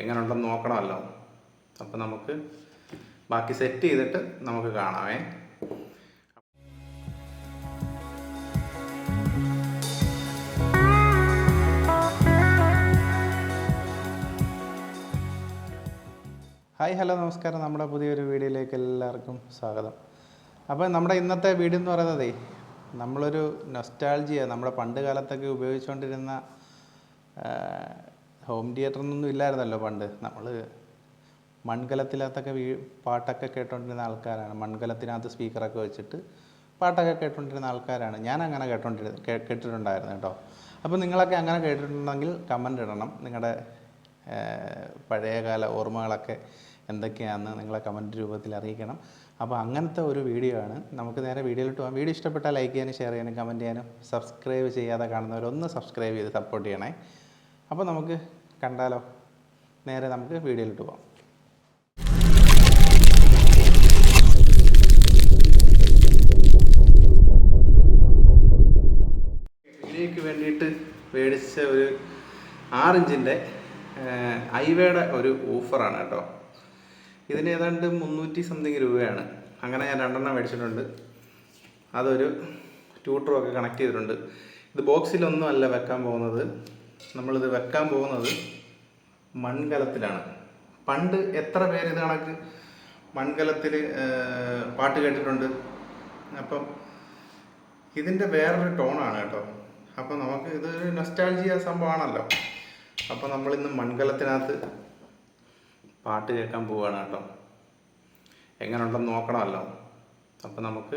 എങ്ങനെ ഉണ്ടെന്ന് നോക്കണമല്ലോ. അപ്പോൾ നമുക്ക് ബാക്കി സെറ്റ് ചെയ്തിട്ട് നമുക്ക് കാണാമേ. ഹായ് ഹലോ നമസ്കാരം. നമ്മുടെ പുതിയൊരു വീഡിയോയിലേക്ക് എല്ലാവർക്കും സ്വാഗതം. അപ്പോൾ നമ്മുടെ ഇന്നത്തെ വീഡിയോ എന്ന് പറയുന്നതേ നമ്മളൊരു നൊസ്റ്റാൾജിയ നമ്മുടെ പണ്ട് കാലത്തൊക്കെ ഉപയോഗിച്ചുകൊണ്ടിരുന്ന ഹോം തിയേറ്ററൊന്നും ഇല്ലായിരുന്നല്ലോ പണ്ട്. നമ്മൾ മൺകലത്തിനകത്തൊക്കെ വീ പാട്ടൊക്കെ കേട്ടോണ്ടിരുന്ന ആൾക്കാരാണ്. മൺകലത്തിനകത്ത് സ്പീക്കറൊക്കെ വെച്ചിട്ട് പാട്ടൊക്കെ കേട്ടോണ്ടിരുന്ന ആൾക്കാരാണ്. ഞാൻ അങ്ങനെ കേട്ടോണ്ടിരുന്ന കേട്ടിട്ടുണ്ടായിരുന്നു കേട്ടോ. അപ്പോൾ നിങ്ങളൊക്കെ അങ്ങനെ കേട്ടിട്ടുണ്ടെങ്കിൽ കമന്റ് ഇടണം. നിങ്ങളുടെ പഴയകാല ഓർമ്മകളൊക്കെ എന്തൊക്കെയാണെന്ന് നിങ്ങളെ കമന്റ് രൂപത്തിൽ അറിയിക്കണം. അപ്പോൾ അങ്ങനത്തെ ഒരു വീഡിയോ ആണ്. നമുക്ക് നേരെ വീഡിയോയിലോട്ട് പോകാം. വീഡിയോ ഇഷ്ടപ്പെട്ടാൽ ലൈക്ക് ചെയ്യാനും ഷെയർ ചെയ്യാനും കമന്റ് ചെയ്യാനും സബ്സ്ക്രൈബ് ചെയ്യാതെ കാണുന്നവരൊന്ന് സബ്സ്ക്രൈബ് ചെയ്ത് സപ്പോർട്ട് ചെയ്യണേ. അപ്പോൾ നമുക്ക് കണ്ടാലോ? നേരെ നമുക്ക് വീഡിയോയിലിട്ട് പോകാം ഇതിലേക്ക് വേണ്ടിയിട്ട് മേടിച്ച ഒരു ആറിഞ്ചിന്റെ ഐവയുടെ ഒരു ഓഫറാണ് കേട്ടോ. ഇതിന് ഏതാണ്ട് മുന്നൂറ്റി സംതിങ് രൂപയാണ്. അങ്ങനെ ഞാൻ രണ്ടെണ്ണം മേടിച്ചിട്ടുണ്ട്. അതൊരു ട്യൂട്ടറും ഒക്കെ കണക്ട് ചെയ്തിട്ടുണ്ട്. ഇത് ബോക്സിലൊന്നും അല്ല വെക്കാൻ പോകുന്നത്. നമ്മളിത് വെക്കാൻ പോകുന്നത് മൺകലത്തിലാണ്. പണ്ട് എത്ര പേര് ഇത് കണക്ക് മൺകലത്തിൽ പാട്ട് കേട്ടിട്ടുണ്ട്? അപ്പം ഇതിന്റെ വേറൊരു ടോണാണ് കേട്ടോ. അപ്പം നമുക്ക് ഇത് നൊസ്റ്റാൾജിയ സംഭവമാണല്ലോ. അപ്പോൾ നമ്മളിന്ന് മൺകലത്തിനകത്ത് പാട്ട് കേൾക്കാൻ പോവുകയാണ് കേട്ടോ. എങ്ങനെ ഉണ്ടെന്ന് നോക്കണമല്ലോ. അപ്പം നമുക്ക്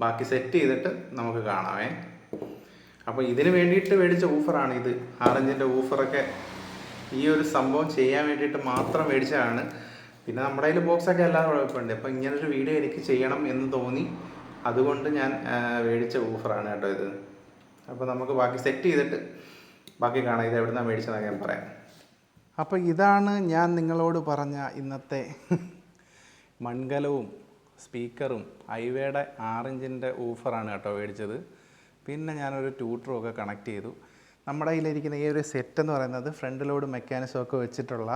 ബാക്കി സെറ്റ് ചെയ്തിട്ട് നമുക്ക് കാണാമേ അപ്പോൾ ഇതിന് വേണ്ടിയിട്ട് മേടിച്ച ഊഫറാണ് ഇത്. ആറഞ്ചിന്റെ ഊഫറൊക്കെ ഈ ഒരു സംഭവം ചെയ്യാൻ വേണ്ടിയിട്ട് മാത്രം മേടിച്ചതാണ്. പിന്നെ നമ്മുടെ കയ്യിൽ ബോക്സൊക്കെ എല്ലാം കുഴപ്പമുണ്ട്. അപ്പോൾ ഇങ്ങനൊരു വീഡിയോ എനിക്ക് ചെയ്യണം എന്ന് തോന്നി. അതുകൊണ്ട് ഞാൻ മേടിച്ച ഊഫറാണ് കേട്ടോ ഇത്. അപ്പോൾ നമുക്ക് ബാക്കി സെറ്റ് ചെയ്തിട്ട് ബാക്കി കാണാം ഇത് എവിടെ നിന്നാണ് ഞാൻ പറയാം. അപ്പോൾ ഇതാണ് ഞാൻ നിങ്ങളോട് പറഞ്ഞ ഇന്നത്തെ മൺകലവും സ്പീക്കറും ഐവയുടെ ആറിഞ്ചിന്റെ ഊഫറാണ് കേട്ടോ മേടിച്ചത്. പിന്നെ ഞാനൊരു ട്യൂട്ടറും ഒക്കെ കണക്ട് ചെയ്തു നമ്മുടെ കയ്യിലിരിക്കുന്ന ഈ ഒരു സെറ്റ് എന്ന് പറയുന്നത് ഫ്രണ്ട് ലോഡ് മെക്കാനിസം ഒക്കെ വെച്ചിട്ടുള്ള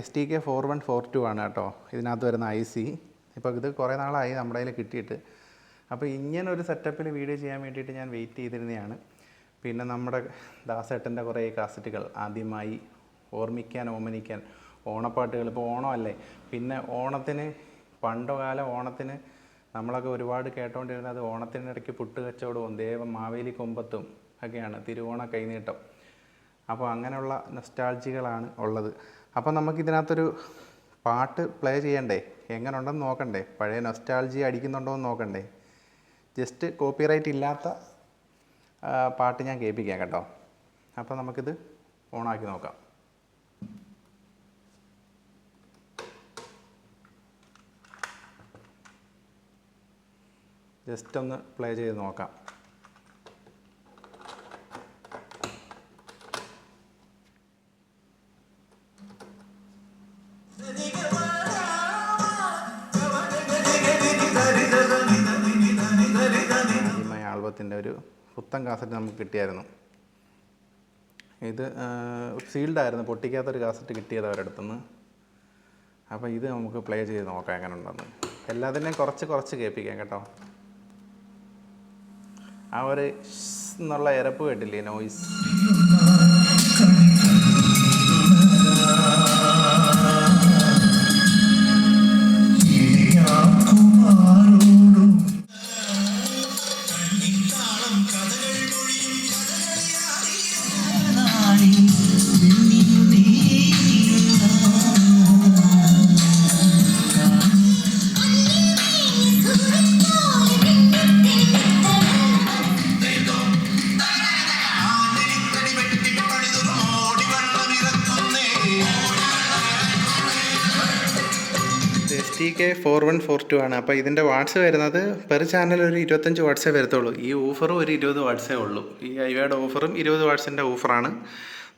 S T K four one four two ആണ് കേട്ടോ. ഇതിനകത്ത് വരുന്ന ഐ സി ഇപ്പോൾ ഇത് കുറേ നാളായി നമ്മുടെ കയ്യിൽ കിട്ടിയിട്ട്. അപ്പോൾ ഇങ്ങനെ ഒരു സെറ്റപ്പിൽ വീഡിയോ ചെയ്യാൻ വേണ്ടിയിട്ട് ഞാൻ വെയിറ്റ് ചെയ്തിരുന്നതാണ് പിന്നെ നമ്മുടെ ദാസേട്ടന്റെ കുറേ കാസറ്റുകൾ ആദ്യമായി ഓർമ്മിക്കാൻ ഓമനിക്കാൻ ഓണപ്പാട്ടുകൾ. ഇപ്പോൾ ഓണമല്ലേ? പിന്നെ ഓണത്തിന് പണ്ടുകാലം ഓണത്തിന് നമ്മളൊക്കെ ഒരുപാട് കേട്ടോണ്ടിരുന്നത് ഓണത്തിനിടയ്ക്ക് പുട്ട് കച്ചവടവും ദേവം മാവേലി കൊമ്പത്തും ഒക്കെയാണ് തിരുവോണ കൈനീട്ടം. അപ്പോൾ അങ്ങനെയുള്ള നെസ്റ്റാൾജികളാണ് ഉള്ളത്. അപ്പോൾ നമുക്കിതിനകത്തൊരു പാട്ട് പ്ലേ ചെയ്യണ്ടേ? എങ്ങനെ ഉണ്ടെന്ന് നോക്കണ്ടേ? പഴയ നൊസ്റ്റാൾജി അടിക്കുന്നുണ്ടോ എന്ന് നോക്കണ്ടേ? ജസ്റ്റ് കോപ്പിറൈറ്റ് ഇല്ലാത്ത പാട്ട് ഞാൻ കേൾപ്പിക്കാം കേട്ടോ. അപ്പോൾ നമുക്കിത് ഓണാക്കി നോക്കാം. ജസ്റ്റ് ഒന്ന് പ്ലേ ചെയ്ത് നോക്കാം. ആൽബത്തിന്റെ ഒരു പുത്തൻ കാസറ്റ് നമുക്ക് കിട്ടിയായിരുന്നു. ഇത് സീൽഡ് ആയിരുന്നു പൊട്ടിക്കാത്തൊരു കാസറ്റ് കിട്ടിയത് അവരുടെ അടുത്തുനിന്ന് അപ്പോൾ ഇത് നമുക്ക് പ്ലേ ചെയ്ത് നോക്കാം എങ്ങനെ ഉണ്ടെന്ന് എല്ലാത്തിനെയും കുറച്ച് കുറച്ച് കേൾപ്പിക്കാം കേട്ടോ. ആ ഒരു എന്നുള്ള ഇരപ്പ് കേട്ടില്ലേ noise K four one four two ആണ്. അപ്പോൾ ഇതിന്റെ വാട്ട്സ് വരുന്നത് പെർ ചാനൽ ഒരു ഇരുപത്തഞ്ച് വാട്സേ വരത്തുള്ളൂ. ഈ ഓഫറും ഒരു ഇരുപത് വാട്സേ ഉള്ളൂ. ഈ ഐവയുടെ ഓഫറും ഇരുപത് വാട്സിന്റെ ഓഫറാണ്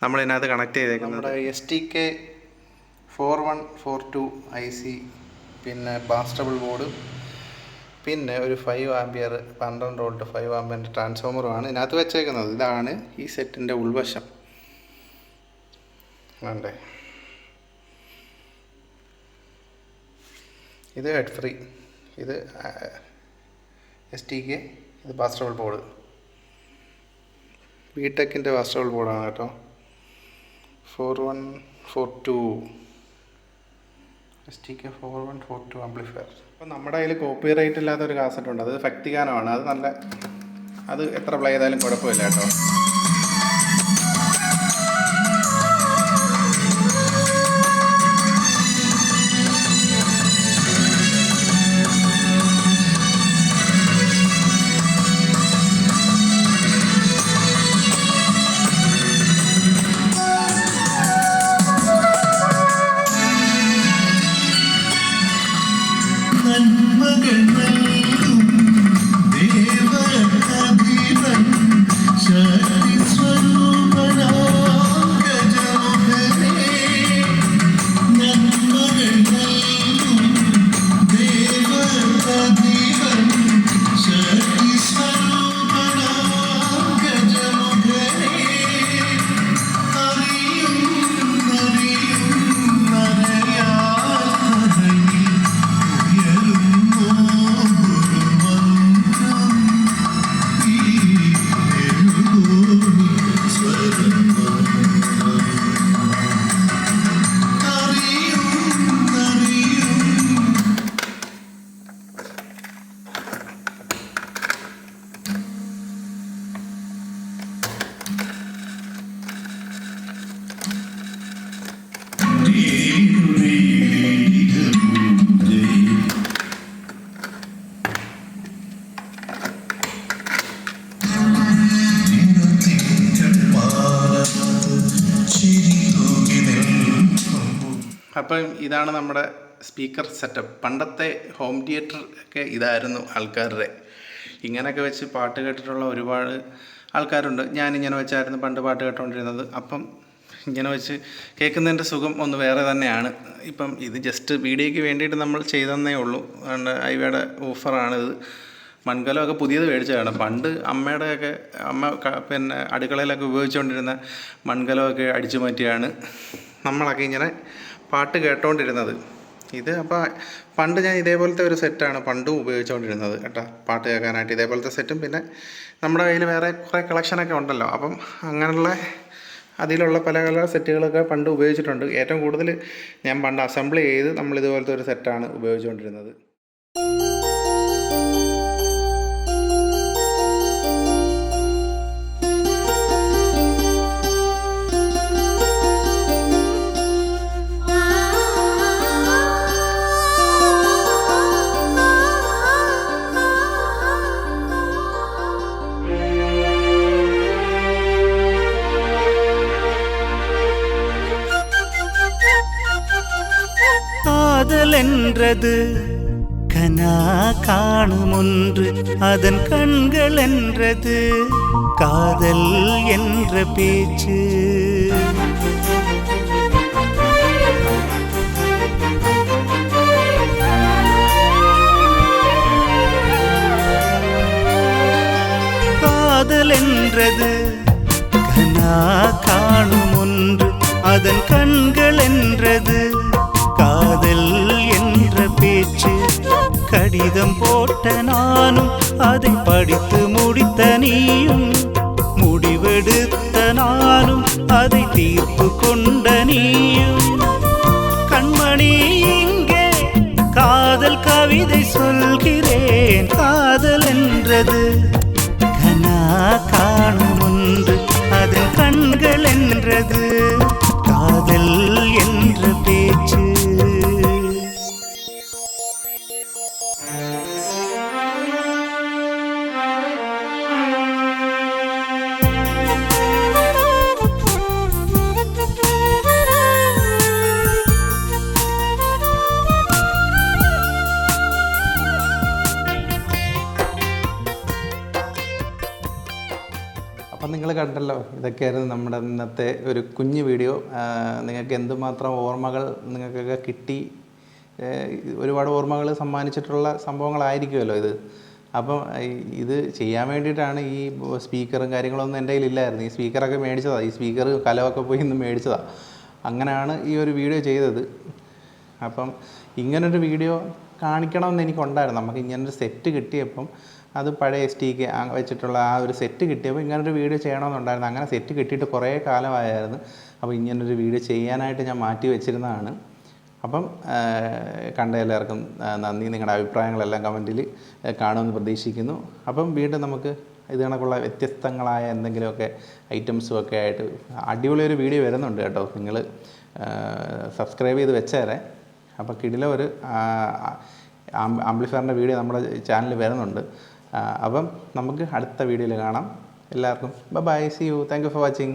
നമ്മൾ ഇതിനകത്ത് കണക്ട് ചെയ്തേക്കുന്നത്. നമ്മുടെ S T K four one four two I C പിന്നെ ബാസ്റ്റബിൾ ബോർഡ് പിന്നെ ഒരു ഫൈവ് ആംബിയർ പന്ത്രണ്ട് വോൾട്ട് ഫൈവ് ആംബിയറിന്റെ ട്രാൻസ്ഫോമറുമാണ് ഇതിനകത്ത് വെച്ചേക്കുന്നത്. ഇതാണ് ഈ സെറ്റിന്റെ ഉൾവശം. വേണ്ടേ ഇത് ഹെഡ് ഫ്രീ ഇത് എസ് ടി കെ ഇത് ബാസ്റ്റബിൾ ബോർഡ് ബി ടെക്കിന്റെ ബാസ്റ്റബിൾ ബോർഡാണ് കേട്ടോ. Four one four two S T K four one four two amplifier അപ്പോൾ നമ്മുടെ കയ്യിൽ കോപ്പി റൈറ്റ് ഇല്ലാത്ത ഒരു കാസറ്റ് ഉണ്ട്. അത് ഭക്തിഗാനമാണ് അത് നല്ല അത് എത്ര പ്ലേ ചെയ്താലും കുഴപ്പമില്ല കേട്ടോ. അപ്പം ഇതാണ് നമ്മുടെ സ്പീക്കർ സെറ്റപ്പ്. പണ്ടത്തെ ഹോം തിയേറ്റർ ഒക്കെ ഇതായിരുന്നു ആൾക്കാരുടെ. ഇങ്ങനെയൊക്കെ വെച്ച് പാട്ട് കേട്ടിട്ടുള്ള ഒരുപാട് ആൾക്കാരുണ്ട്. ഞാനിങ്ങനെ വെച്ചായിരുന്നു പണ്ട് പാട്ട് കേട്ടുകൊണ്ടിരുന്നത് അപ്പം ഇങ്ങനെ വെച്ച് കേൾക്കുന്നതിന്റെ സുഖം ഒന്ന് വേറെ തന്നെയാണ്. ഇപ്പം ഇത് ജസ്റ്റ് വീഡിയോയ്ക്ക് വേണ്ടിയിട്ട് നമ്മൾ ചെയ്തെന്നേ ഉള്ളൂ. ഐവയുടെ ഓഫറാണിത്. മൺകലമൊക്കെ പുതിയത് മേടിച്ചതാണ്. പണ്ട് അമ്മയുടെയൊക്കെ അമ്മ പിന്നെ അടുക്കളയിലൊക്കെ ഉപയോഗിച്ചുകൊണ്ടിരുന്ന മൺകലമൊക്കെ അടിച്ചു മാറ്റിയാണ് നമ്മളൊക്കെ ഇങ്ങനെ പാട്ട് കേട്ടോണ്ടിരുന്നത്. ഇത് അപ്പോൾ പണ്ട് ഞാൻ ഇതേപോലത്തെ ഒരു സെറ്റാണ് പണ്ടും ഉപയോഗിച്ചുകൊണ്ടിരുന്നത് കേട്ടോ. പാട്ട് കേൾക്കാനായിട്ട് ഇതേപോലത്തെ സെറ്റും. പിന്നെ നമ്മുടെ കയ്യിൽ വേറെ കുറേ കളക്ഷനൊക്കെ ഉണ്ടല്ലോ. അപ്പം അങ്ങനെയുള്ള അതിലുള്ള പല പല സെറ്റുകളൊക്കെ പണ്ട് ഉപയോഗിച്ചിട്ടുണ്ട്. ഏറ്റവും കൂടുതൽ ഞാൻ പണ്ട് അസംബിൾ ചെയ്ത് നമ്മൾ ഇതുപോലത്തെ ഒരു സെറ്റാണ് ഉപയോഗിച്ചുകൊണ്ടിരുന്നത്. கண்கள் என்றது காதல் என்ற பேச்சு. காதல் என்றது கனா காணும் ஒன்று அதன் கண்கள் என்றது காதல் என்ற பேச்சு. கடிதம் போட்ட நானும் அதை படித்து முடித்த நீயும் முடிவெடுத்த நானும் அதை தீர்ப்பு கொண்ட நீயும். கண்மணி இங்கே காதல் கவிதை சொல்கிறேன். காதல் என்றது கனா காணும் ஒன்று அதன் கண்கள் என்றது. ഇതൊക്കെയായിരുന്നു നമ്മുടെ ഇന്നത്തെ ഒരു കുഞ്ഞു വീഡിയോ. നിങ്ങൾക്ക് എന്തുമാത്രം ഓർമ്മകൾ നിങ്ങൾക്കൊക്കെ കിട്ടി? ഒരുപാട് ഓർമ്മകൾ സമ്മാനിച്ചിട്ടുള്ള സംഭവങ്ങളായിരിക്കുമല്ലോ ഇത്. അപ്പം ഇത് ചെയ്യാൻ വേണ്ടിയിട്ടാണ് ഈ സ്പീക്കറും കാര്യങ്ങളൊന്നും എന്റെ കയ്യിലില്ലായിരുന്നു. ഈ സ്പീക്കറൊക്കെ മേടിച്ചതാണ് ഈ സ്പീക്കർ കലമൊക്കെ പോയി ഇന്ന് മേടിച്ചതാണ് അങ്ങനെയാണ് ഈ ഒരു വീഡിയോ ചെയ്തത്. അപ്പം ഇങ്ങനൊരു വീഡിയോ കാണിക്കണമെന്ന് എനിക്കുണ്ടായിരുന്നു. നമുക്ക് ഇങ്ങനൊരു സെറ്റ് കിട്ടിയപ്പം അത് പഴയ എസ് ടിക്ക് വെച്ചിട്ടുള്ള ആ ഒരു സെറ്റ് കിട്ടിയപ്പോൾ ഇങ്ങനൊരു വീഡിയോ ചെയ്യണമെന്നുണ്ടായിരുന്നു. അങ്ങനെ സെറ്റ് കിട്ടിയിട്ട് കുറേ കാലമായിരുന്നു അപ്പോൾ ഇങ്ങനൊരു വീഡിയോ ചെയ്യാനായിട്ട് ഞാൻ മാറ്റി വെച്ചിരുന്നതാണ്. അപ്പം കണ്ട എല്ലാവർക്കും നന്ദി. നിങ്ങളുടെ അഭിപ്രായങ്ങളെല്ലാം കമന്റിൽ കാണുമെന്ന് പ്രതീക്ഷിക്കുന്നു. അപ്പം വീണ്ടും നമുക്ക് ഇത് കണക്കുള്ള വ്യത്യസ്തങ്ങളായ എന്തെങ്കിലുമൊക്കെ ഐറ്റംസും ഒക്കെ ആയിട്ട് അടിപൊളി ഒരു വീഡിയോ വരുന്നുണ്ട് കേട്ടോ. നിങ്ങൾ സബ്സ്ക്രൈബ് ചെയ്ത് വെച്ചേരെ. അപ്പോൾ കിടില ഒരു ആംപ്ലിഫയറിന്റെ വീഡിയോ നമ്മുടെ ചാനലിൽ വരുന്നുണ്ട്. അപ്പം നമുക്ക് അടുത്ത വീഡിയോയിൽ കാണാം. എല്ലാവർക്കും bye see you thank you for watching